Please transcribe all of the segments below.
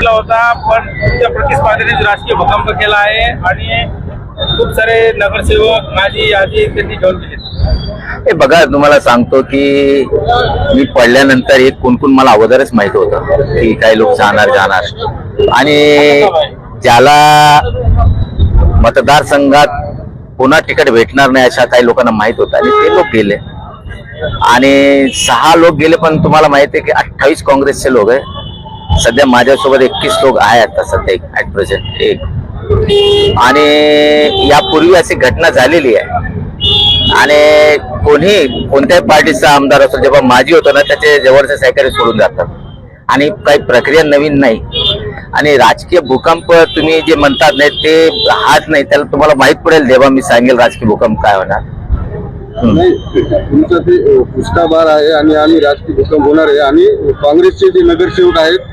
घेतला होता पण तुमच्या प्रतिस्पर्ध्याने राजकीय भूकंप केला आहे आणि खूप सारे नगरसेवक माझी आजी त्यांनी घेऊन गेले. हे बघा तुम्हाला सांगतो की मी पडल्यानंतर एक कोण कोण मला अगोदरच माहीत होतं की काही लोक जाणार जाणार. आणि ज्याला मतदारसंघात पुन्हा तिकीट भेटणार नाही अशा काही लोकांना माहीत होतं आणि ते लोक गेले. आणि सहा लोक गेले पण तुम्हाला माहिती आहे की अठ्ठावीस काँग्रेसचे लोक आहे. सध्या माझ्यासोबत एकवीस लोक आहे आता सध्या एक प्रेझेंट एक. आणि यापूर्वी अशी घटना झालेली आहे. आणि कोणी कोणत्याही पार्टीचा आमदार असो जेव्हा माझी होतो ना त्याचे जवळचे सहकारी सोडून जातात. आणि काही प्रक्रिया नवीन नाही. आणि राजकीय भूकंप तुम्ही जे म्हणतात नाही ते हाच नाही. त्याला तुम्हाला माहीत पडेल जेव्हा मी सांगेल राजकीय भूकंप काय होणार. नाही तुमचं ते अ, आहे आणि आम्ही राजकीय भूकंप होणार आहे. आणि काँग्रेसचे जे नगरसेवक आहेत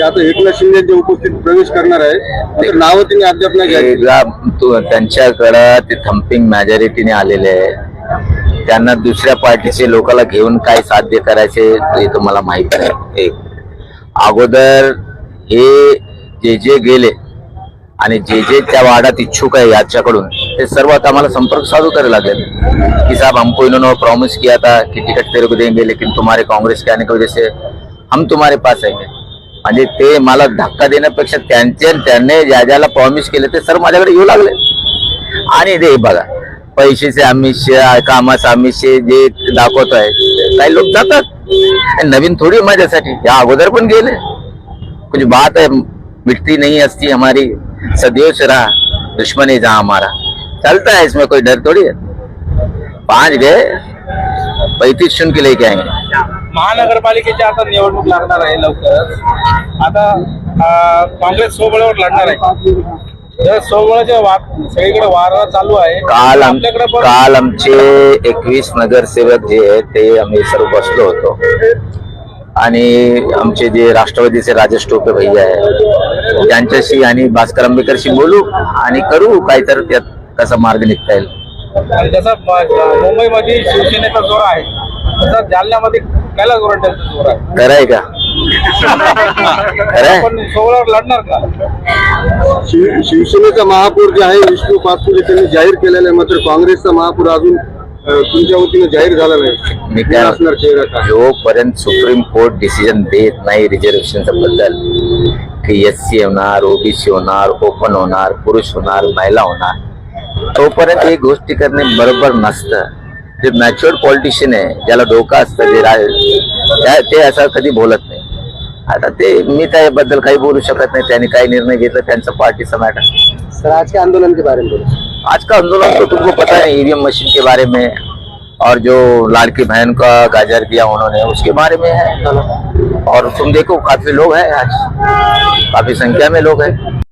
आता एकनाथ शिंदे जे उपस्थित प्रवेश करणार आहे मात्र नावं त्यांनी अद्याप नाही घ्यायची. त्यांच्याकडं ते थम्पिंग मॅजॉरिटीने आलेले आहे. त्यांना दुसऱ्या पार्टीचे लोकांना घेऊन काय साध्य करायचे ते तुम्हाला माहीत आहे. एक. अगोदर हे जे जे गेले आणि जे जे त्या वार्डात इच्छुक आहे याच्याकडून ते सर्व आता आम्हाला संपर्क साधू करावे लागेल की साहब हमको इन्होंने प्रॉमिस किया था कि टिकट तेरे को देंगे लेकिन तुम्हारे काँग्रेस के आने की वजह से हम तुम्हारे पास आएंगे. म्हणजे ते मला धक्का देण्यापेक्षा त्यांचे त्यांनी ज्या ज्याला प्रॉमिस केले ते सर्व माझ्याकडे येऊ लागले. आणि ते बघा पैशाचे आमिष कामाचं आमिष जे दाखवत आहे काही लोक जातात. आणि नवीन थोडी माझ्यासाठी या अगोदर पण गेले. कुछ बात है मिटती नहीं हस्ती हमारी सदैव से रहा दुश्मनी जहाँ हमारा। चलता है इसमें कोई डर थोड़ी है। पांच गए पैंतीस चुन के लेके आएंगे। महानगरपालिकेची आता निवडणूक लागणार आहे लवकरच. आता काँग्रेस सोबळावर लढणार आहे. तर सोबळाच्या वा सगळीकडे वारा चालू आहे. काल आम आपल्याकडे पण काल आमचे एकवीस नगरसेवक जे आहेत ते आम्ही सर्व बसलो होतो. आणि आमचे जे राष्ट्रवादीचे राजेश टोपे भैया आहे त्यांच्याशी आणि भास्कर आंबेकरशी बोलू आणि करू काहीतरी त्यात कसा मार्ग निघता येईल. आणि जसा मुंबईमध्ये शिवसेनेचा जोर आहे तसा जालन्यामध्ये कैलास गोरंट्याचा जोर आहे खरंय का खरंय पण सोबळावर लढणार का? शिव शिवसेनेचा महापौर जे आहे विष्णू पाचपुरे त्यांनी जाहीर केलेला आहे मात्र काँग्रेसचा महापौर अजून अ, तुमच्या वतीने जाहीर झाला नाही. मी काय असणार चेहरा काय जोपर्यंत सुप्रीम कोर्ट डिसिजन देत नाही रिझर्वेशनबद्दल की एस सी होणार ओबीसी होणार ओपन होणार पुरुष होणार महिला होणार तोपर्यंत ही गोष्टी करणे बरोबर नसतं. जे मॅच्युअर्ड पॉलिटिशियन आहे ज्याला डोकं असतं जे रा- त्या- ते असं कधी बोलत नाही. आता ते मी त्याबद्दल काही बोलू शकत नाही त्यांनी काही निर्णय घेतला त्यांचा पार्टीचा मॅटर सर आज के आंदोलन के बारे में बोलो आज का आंदोलन तो तुमको पता है ईवीएम मशीन के बारे में और जो लाड़की बहन का गाजर दिया उन्होंने उसके बारे में है। और तुम देखो काफ़ी लोग हैं आज काफ़ी संख्या में लोग हैं।